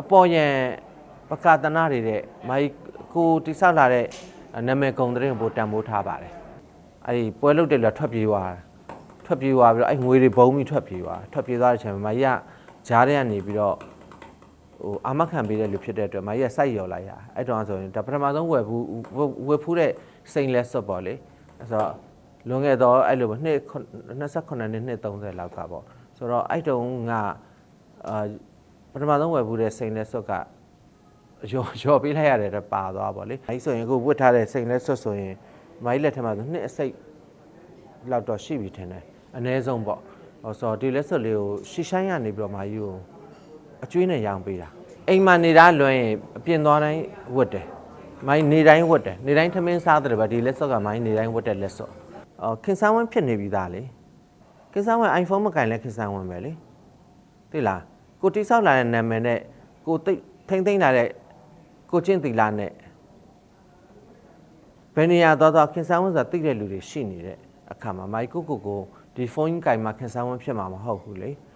အပေါ်ယံပကာတနာတွေတဲ့မိုင်းကိုတိဆောက်လာတဲ့နာမည်ကုံတဲ့ကိုတန်ဖိုးထားပါတယ်အဲ့ဒီပွဲလုတ်တယ်လို့ထွက်ပြေးသွားတာထွက်ပြေးသွားပြီးတော့အဲ့ငွေတွေဘုံပြီးထွက်ပြေးသွားထွက်ပြေးသွားတဲ့အချိန်မှာမိုင်းကဂျားတဲ့ကနေပြီးတော့ဟိုအာမခံပေးတဲ့လူဖြစ်တဲ့အတွက်မိုင်းကစိုက်ရော်လိုက်ရအဲ့တော့ဆိုရင်ဒါပထမဆုံးဝယ်ဘူးဝယ်ဖူးတဲ့စိန်လက်စွပ်ပေါ့လေအဲ့ဆိုတော့လွန်ခဲ့တော့အဲ့လိုပဲနှစ်28နှစ်နှစ်30လောက်ကပေါ့ဆိုတော့အဲ့တုန်းကအာ ပထမဆုံးဝယ်ဖူးတဲ့စိန်လက်စွပ်ကရော်ရော်ပေးလိုက်ရတယ်တော့ပါသွားပါလေအဲဒီဆိုရင်အခုဝတ်ထားတဲ့စိန်လက်ဆွတ်ဆိုရင်မိုင်းလက်ထက်မှာဆိုနှစ်အစိတ်လောက်တော့ရှိပြီထင်တယ်အ ਨੇ ဆုံးပေါ့ဟောဆိုတော့ဒီလက်ဆွတ်လေးကိုရှီရှိုင်းရနေပြီးတော့မာယူကိုအကျွေးနဲ့ရောင်းပေးတာအိမ်မှာနေတာလွင်ရင်အပြင်သွားတိုင်းဝတ်တယ်မိုင်းနေတိုင်းဝတ်တယ်နေတိုင်းထမင်းစားတယ်ပဲဒီလက်ဆွတ်ကမိုင်းနေတိုင်းဝတ်တဲ့လက်ဆွတ်အော်ခင်ဆန်းဝင်းဖြစ်နေပြီသားလေခင်ဆန်းဝင်း iPhone မကင်လဲခင်ဆန်းဝင်းပဲလေသိလား ကိုတိဆောက်လာတဲ့နာမည်နဲ့ကိုသိထိမ့်သိမ့်လာတဲ့ကိုချင်းတီလာနဲ့ဘယ်နေရာတော့တော့ခင်ဆန်းဝန်းဆိုတာသိတဲ့လူတွေရှိနေတဲ့အခါမှာမိုက်ကိုကိုကိုဒီဖုန်းကင်မှာခင်ဆန်းဝန်းဖြစ်မှာမဟုတ်ဘူးလေ